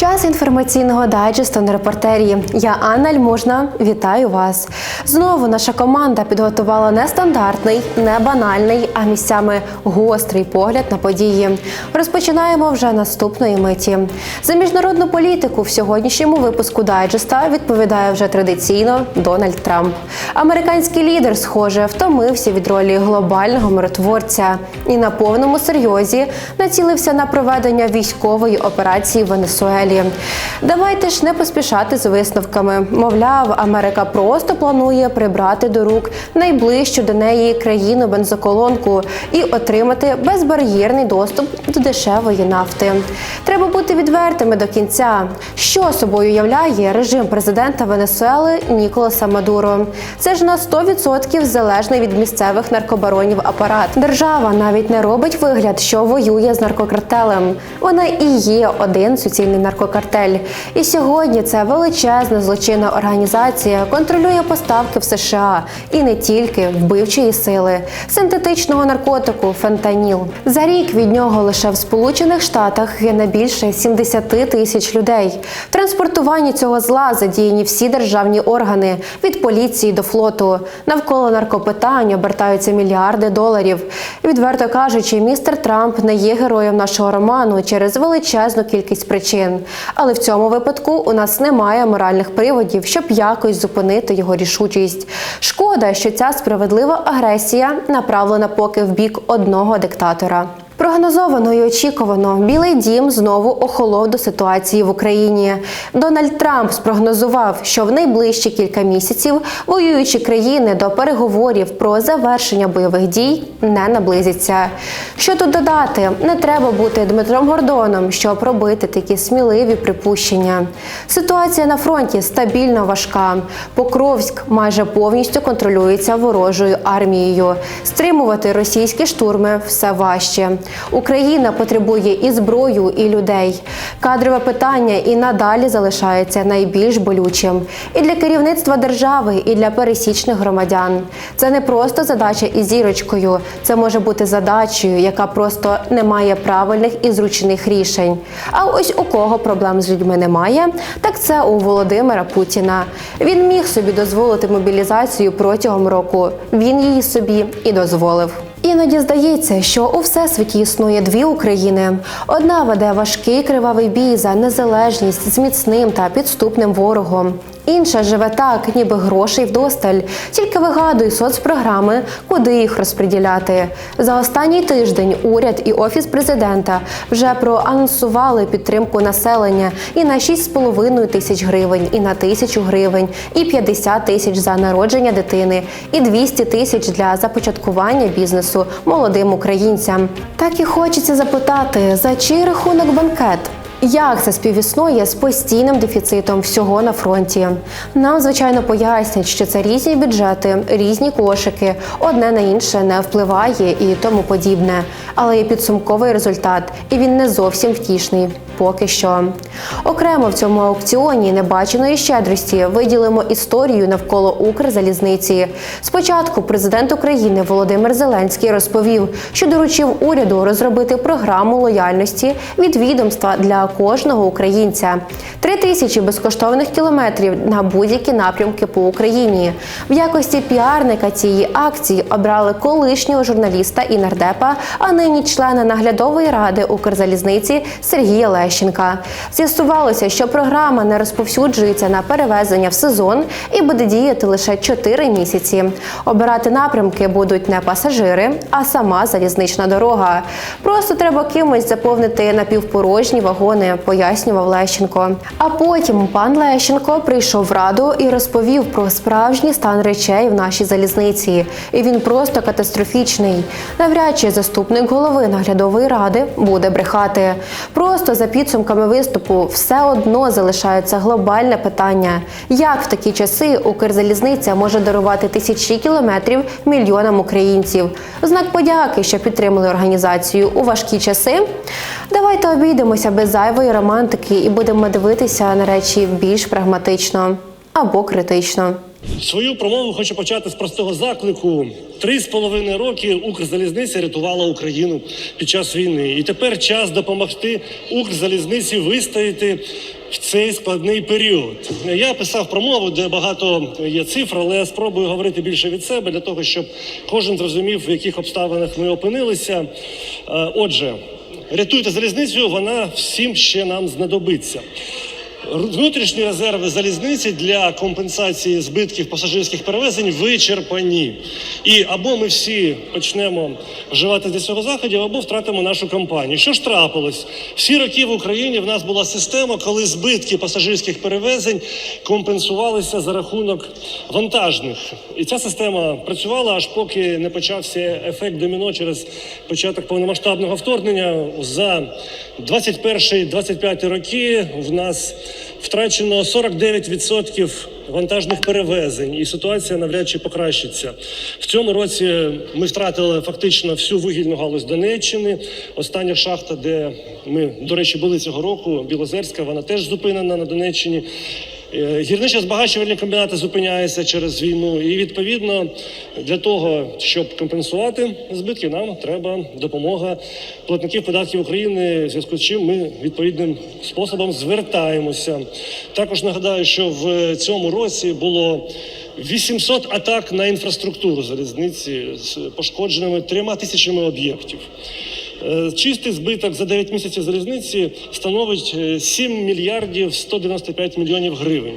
Час інформаційного дайджесту на репортері. Я Анна Альмужна. Вітаю вас. Знову наша команда підготувала не стандартний, не банальний, а місцями гострий погляд на події. Розпочинаємо вже наступної миті. За міжнародну політику в сьогоднішньому випуску дайджеста відповідає вже традиційно Дональд Трамп. Американський лідер, схоже, втомився від ролі глобального миротворця і на повному серйозі націлився на проведення військової операції в Венесуелі. Давайте ж не поспішати з висновками. Мовляв, Америка просто планує прибрати до рук найближчу до неї країну бензоколонку і отримати безбар'єрний доступ до дешевої нафти. Треба бути відвертими до кінця. Що собою являє режим президента Венесуели Ніколаса Мадуро? Це ж на 100% залежний від місцевих наркобаронів апарат. Держава навіть не робить вигляд, що воює з наркокартелем. Вона і є один суцільний наркокартель. І сьогодні це величезна злочинна організація контролює поставки в США і не тільки вбивчої сили, синтетичного наркотику фентаніл. За рік від нього лише в Сполучених Штатах гине більше 70 тисяч людей. В транспортуванні цього зла задіяні всі державні органи від поліції до флоту. Навколо наркопитань обертаються мільярди доларів. Відверто кажучи, містер Трамп не є героєм нашого роману через величезну кількість причин. Але в цьому випадку у нас немає моральних приводів, щоб якось зупинити його рішучість. Шкода, що ця справедлива агресія направлена поки в бік одного диктатора. Прогнозовано і очікувано, Білий Дім знову охолов до ситуації в Україні. Дональд Трамп спрогнозував, що в найближчі кілька місяців воюючі країни до переговорів про завершення бойових дій не наблизяться. Що тут додати, не треба бути Дмитром Гордоном, щоб робити такі сміливі припущення. Ситуація на фронті стабільно важка. Покровськ майже повністю контролюється ворожою армією. Стримувати російські штурми все важче. Україна потребує і зброю, і людей. Кадрове питання і надалі залишається найбільш болючим і для керівництва держави, і для пересічних громадян. Це не просто задача із зірочкою, це може бути задачею, яка просто не має правильних і зручних рішень. А ось у кого проблем з людьми немає, так це у Володимира Путіна. Він міг собі дозволити мобілізацію протягом року. Він її собі і дозволив. Іноді здається, що у всесвіті існує дві України. Одна веде важкий кривавий бій за незалежність з міцним та підступним ворогом. Інша живе так, ніби грошей вдосталь, тільки вигадує соцпрограми, куди їх розподіляти. За останній тиждень уряд і офіс президента вже проанонсували підтримку населення і на 6,5 тисяч гривень, і на тисячу гривень, і 50 тисяч за народження дитини, і 200 тисяч для започаткування бізнесу молодим українцям. Так і хочеться запитати, за чий рахунок банкет? Як це співіснує з постійним дефіцитом всього на фронті? Нам звичайно пояснять, що це різні бюджети, різні кошики, одне на інше не впливає і тому подібне. Але є підсумковий результат, і він не зовсім втішний. Поки що окремо в цьому аукціоні небаченої щедрості виділимо історію навколо Укрзалізниці. Спочатку президент України Володимир Зеленський розповів, що доручив уряду розробити програму лояльності від відомства для кожного українця. Три тисячі безкоштовних кілометрів на будь-які напрямки по Україні. В якості піарника цієї акції обрали колишнього журналіста і нардепа, а нині члена наглядової ради Укрзалізниці Сергія Лещенка. З'ясувалося, що програма не розповсюджується на перевезення в сезон і буде діяти лише 4 місяці. Обирати напрямки будуть не пасажири, а сама залізнична дорога. Просто треба кимось заповнити напівпорожні вагони, пояснював Лещенко. А потім пан Лещенко прийшов в раду і розповів про справжній стан речей в нашій залізниці. І він просто катастрофічний. Навряд чи заступник голови наглядової ради буде брехати. Просто за підсумками виступу все одно залишається глобальне питання: як в такі часи Укрзалізниця може дарувати тисячі кілометрів мільйонам українців? Знак подяки, що підтримали організацію у важкі часи. Давайте обійдемося без зайвої романтики і будемо дивитися на речі більш прагматично або критично. Свою промову хочу почати з простого заклику. Три з половиною роки Укрзалізниця рятувала Україну під час війни. І тепер час допомогти Укрзалізниці вистояти в цей складний період. Я писав промову, де багато є цифр, але я спробую говорити більше від себе для того, щоб кожен зрозумів, в яких обставинах ми опинилися. Е, Отже, рятуйте залізницю, вона всім ще нам знадобиться. Внутрішні резерви залізниці для компенсації збитків пасажирських перевезень вичерпані. І або ми всі почнемо вживати для цього заходів, або втратимо нашу компанію. Що ж трапилось? Всі роки в Україні в нас була система, коли збитки пасажирських перевезень компенсувалися за рахунок вантажних. І ця система працювала аж поки не почався ефект доміно через початок повномасштабного вторгнення. За 21-25 роки в нас втрачено 49% вантажних перевезень, і ситуація навряд чи покращиться. В цьому році ми втратили фактично всю вугільну галузь Донеччини. Остання шахта, де ми, до речі, були цього року, Білозерська, вона теж зупинена на Донеччині. Е, Гірничо збагачувальні комбінати зупиняються через війну, і відповідно для того, щоб компенсувати збитки, нам треба допомога платників податків України. В зв'язку з чим ми відповідним способом звертаємося. Також нагадаю, що в цьому році було 800 атак на інфраструктуру залізниці з пошкодженими трьома тисячами об'єктів. Е, Чистий збиток за 9 місяців залізниці становить е, 7 мільярдів 195 мільйонів гривень.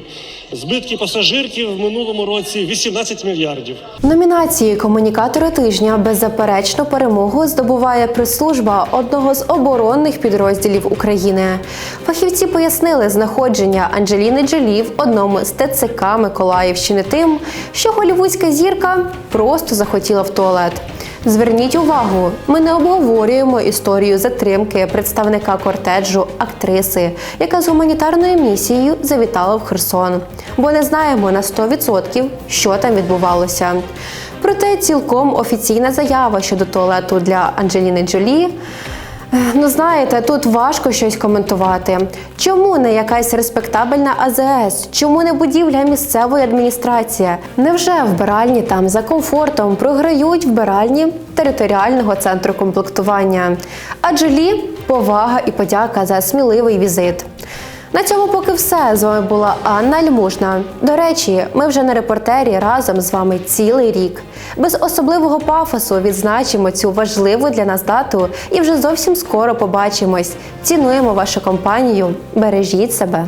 Збитки пасажирків в минулому році 18 мільярдів. Номінації Комунікатори тижня беззаперечну перемогу здобуває прес-служба одного з оборонних підрозділів України. Фахівці пояснили знаходження Анджеліни Джолі в одному з ТЦК Миколаївщини тим, що голівудська зірка просто захотіла в туалет. Зверніть увагу, ми не обговорюємо історію затримки представника кортеджу актриси, яка з гуманітарною місією завітала в Херсон, бо не знаємо на 100%, що там відбувалося. Проте цілком офіційна заява щодо туалету для Анджеліни Джолі. Ну, знаєте, тут важко щось коментувати. Чому не якась респектабельна АЗС? Чому не будівля місцевої адміністрації? Невже вбиральні там за комфортом програють вбиральні територіального центру комплектування? Адже лі – повага і подяка за сміливий візит. На цьому поки все. З вами була Анна Льмужна. До речі, ми вже на репортері разом з вами цілий рік. Без особливого пафосу відзначимо цю важливу для нас дату і вже зовсім скоро побачимось. Цінуємо вашу компанію. Бережіть себе.